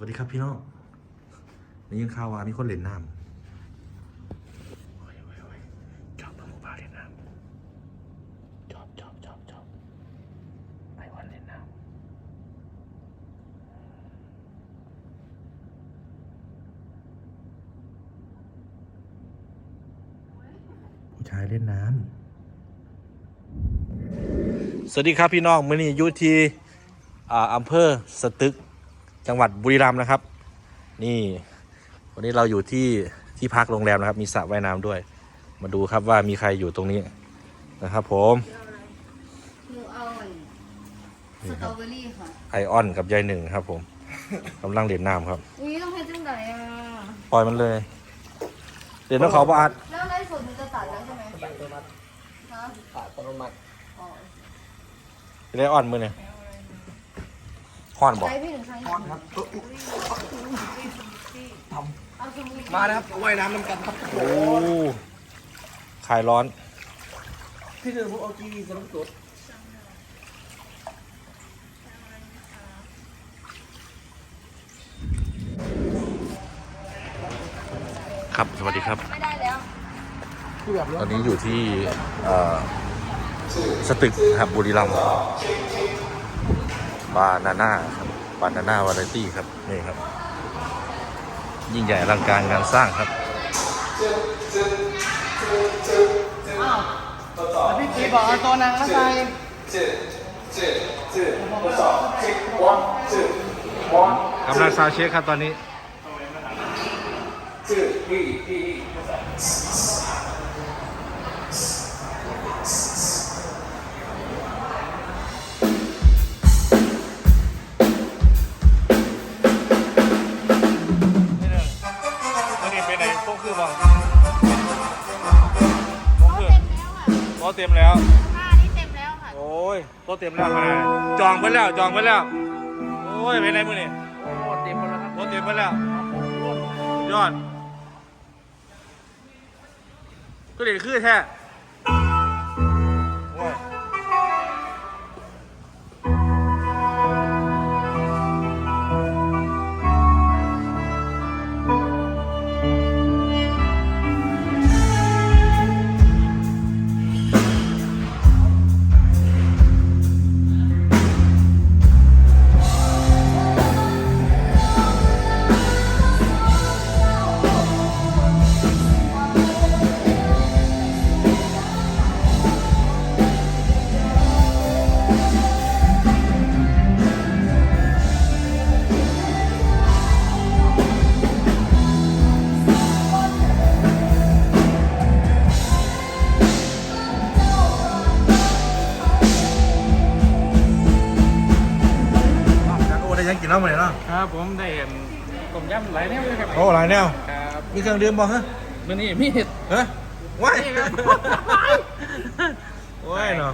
วัสดีครับพี่น้องได้ยินข่าวว่ามีคนเล่นน้ำโอ้ยโอ้ยโอ้ยชอบเพิ่งมู่บ้าเล่นน้ำชอบชอบชอบชอบไอวันเล่นน้ำผู้ชายเล่นน้ำสวัสดีครับพี่น้องมื่อนี้อยู่ที่อ่าอำเภอสตึก จังหวัดบุรีรัมย์นะครับ นี่ วันนี้เราอยู่ที่ที่พักโรงแรมนะครับ มีสระว่ายน้ำด้วย มาดูครับว่ามีใครอยู่ตรงนี้นะครับ ผมหนูเอาอันสตรอเบอรี่ค่ะไอออนกับยายหนึ่งครับ ผมกำลังเล่นน้ำครับอุ้ยต้องให้จังไหนอะปล่อยมันเลยเดี๋ยวน้องเขาบอัดแล้วไลฟ์สดมันจะตัดแล้วใช่ไหมอัตโนมัติฮะอัตโนมัติอ๋อไอออนมือเนี่ย ห้อนบอกใช้พี่หนึ่งใช้พร้อมครับเอาสมุนมานะครับว่ายน้ำน้ำกันครับโอ้คลายร้อน พี่เดือผมเอากีวีสำรวจครับสวัสดีครับไม่ได้แล้วคือแบบตอนนี้อยู่ที่เอ่อสตึกครับบุรีรัมย์ บานาน่าครับ บานาน่าวาไรตี้ครับ นี่ครับ ยิ่งใหญ่อลังการงานสร้างครับพี่กีบอกเอาตัวนางมาใส่กำลังซาวด์เช็คครับตอนนี้ ไหนพวกคือบ่พวกคือโต๊ะเต็มแล้วค่ะนี่เต็มแล้วค่ะ โอ้ยโต๊ะเต็มแล้วมาจองไปแล้วจองไปแล้ว โอ้ยเป็นไงมือนี่โอ้เต็มหมดแล้วครับโต๊ะเต็มไปแล้วสุดยอดก็เด็ดคือแท้ ยังกินแล้วมาเนี่ยเนาะครับผมได้เห็นต้มยำหลายแนวเลยครับโอ้หลายแนวครับมีเครื่องดื่มบ่ฮะมื่อนี้มีเห็ดเฮ้ยว้ายนี่ครับโอ้ยเนาะ